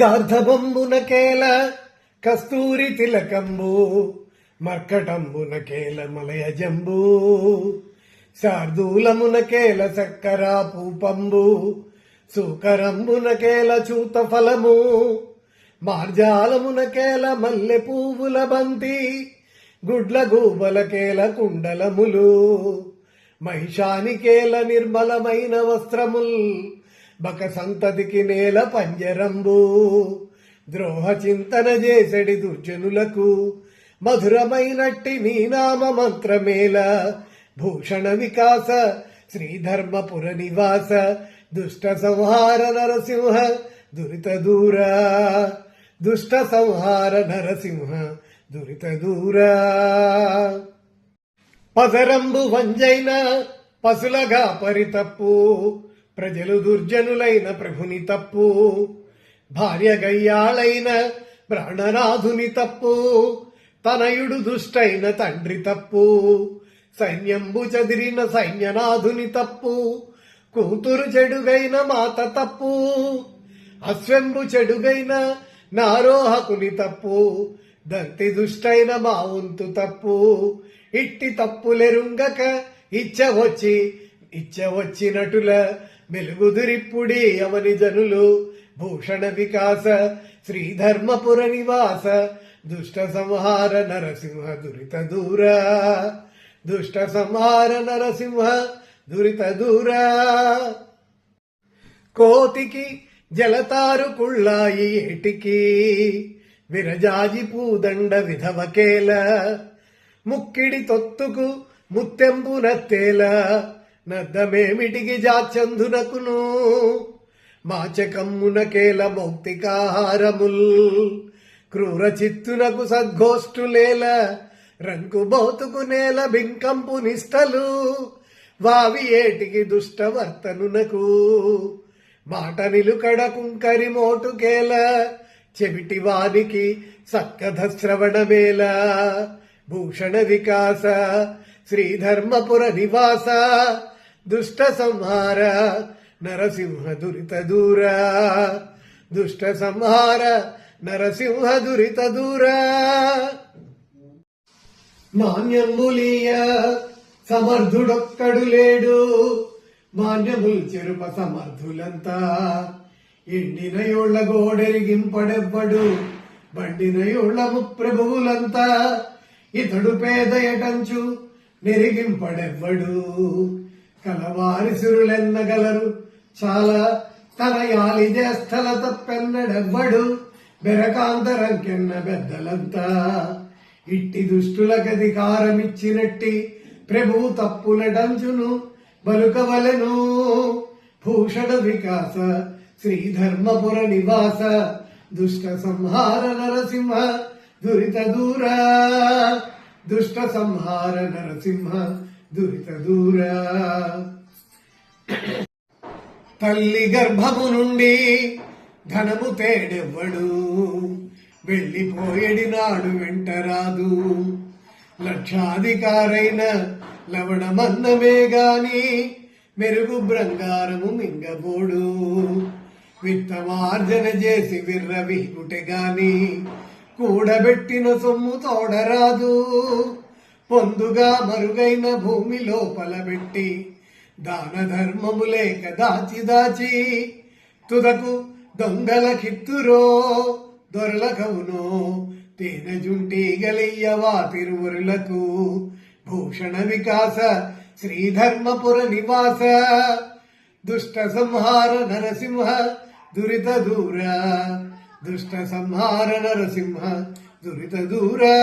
గార్ధబంబునకేల కస్తూరి తిలకంబు మర్కటంబునకేల మలయ జంబు శార్దూలమునకేల చక్కరా పూపంబు సూకరంబునకేల చూత ఫలము మార్జాలమునకేల మల్లె పువ్వుల బంతి గుడ్ల గూబలకేల కుండలములు మహిషానికేల నిర్మలమైన వస్త్రముల్ బక సంతతికి నేల పంజరంబు. ద్రోహ చింతన చేసడి దుర్జనులకు. మధురమైనట్టి నీ నామ మంత్రమేల. భూషణ వికాస శ్రీధర్మపుర నివాస. దుష్ట సంహార నరసింహ దురిత దూర. దుష్ట సంహార నరసింహ దురిత దూర. పదరంబు వంజైన పసులగా పరితప్పు. ప్రజలు దుర్జనులైన ప్రభుని తప్పు భార్య గయ్యాళైన ప్రాణనాథుని తప్పు తనయుడు దుష్టైన తండ్రి తప్పు సైన్యంబు చదిరిన సైన్యనాథుని తప్పు కూతురు చెడుగైన మాత తప్పు అశ్వంబు చెడుగైన నారోహకుని తప్పు దంతి దుష్టైన మా వంతు తప్పు ఇట్టి తప్పులెరుంగక ఇచ్చ వచ్చి ఇచ్చ వచ్చినటుల మెలుగుదురిప్పుడే అవని జనులు. భూషణ వికాస శ్రీధర్మపుర నివాస దుష్ట సంహార నరసింహ దురిత దూర. దుష్ట సంహార నరసింహ దురిత దూర. కోతికి జలతారు కుళ్ళాయి ఏటికి. విరజాజి పూదండ విధవకేల ముక్కిడి తొత్తుకు ముత్తెంపు నత్తేల నద్దమేమిటికి జాచందునకును మాచకమ్మునకేల మౌక్తికాహారముల్ క్రూర చిత్తునకు సద్గోష్ఠులేల రంకు బౌతుకునేల బింకంపు నిష్టలు. వావి ఏటికి దుష్టవర్తనునకు? మాట నిలుకడ కుంకరి మోటుకేల చెవిటి వానికి సక్కధ శ్రవణమేల భూషణ వికాస శ్రీధర్మపుర నివాస. దుష్ట సంహార నరసింహ దురిత దూర. దుష్ట సంహార నరసింహ దురిత దూర. మాన్యంబులీయ సమర్థుడొక్కడు లేడు. మాన్యములు చెరుప సమర్థులంతా ఎండినయోళ్ళ గోడెరిగింపడెవ్వడు. బండినయోళ్ళ ప్రభువులంతా ఇతడు పేదయటంచు నెరిగింపడెవ్వడు. కలవారిసురులెన్నగలరు. చాలా తన యాలి జ్యేష్ఠల తప్పెన్నడెవ్వడు. బెరకాంతరంకెన్న పెద్దలంతా. ఇట్టి దుష్టులకధికారమిచ్చినట్టి ప్రభువు తప్పులడంచును బలుకవలను. భూషణ వికాస శ్రీధర్మపుర నివాస దుష్ట సంహార నరసింహ దురిత దూర. దుష్ట సంహార నరసింహ దురిత దూరా తల్లి గర్భము నుండి ధనము తేడెవ్వడు. వెళ్ళిపోయేడి నాడు వెంటరాదు లక్షాధికారైన లవణమన్నమే గాని మెరుగు బృంగారము మింగబోడు. విత్తమార్జన చేసి విర్రవీగుటె గాని కూడబెట్టిన సొమ్ము తోడరాదు. పొందుగా మరుగైన భూమి లోపల పెట్టి దాన ధర్మము లేక దాచి దాచి తుదకు దొంగల కిత్తురో దొరలకవును. తేనె జుంటి గలయ్యవా తిరువురులకు భూషణ వికాస శ్రీధర్మపుర నివాస. దుష్ట సంహార నరసింహ దురిత దూర దుష్ట సంహార నరసింహ దురిత దూరా.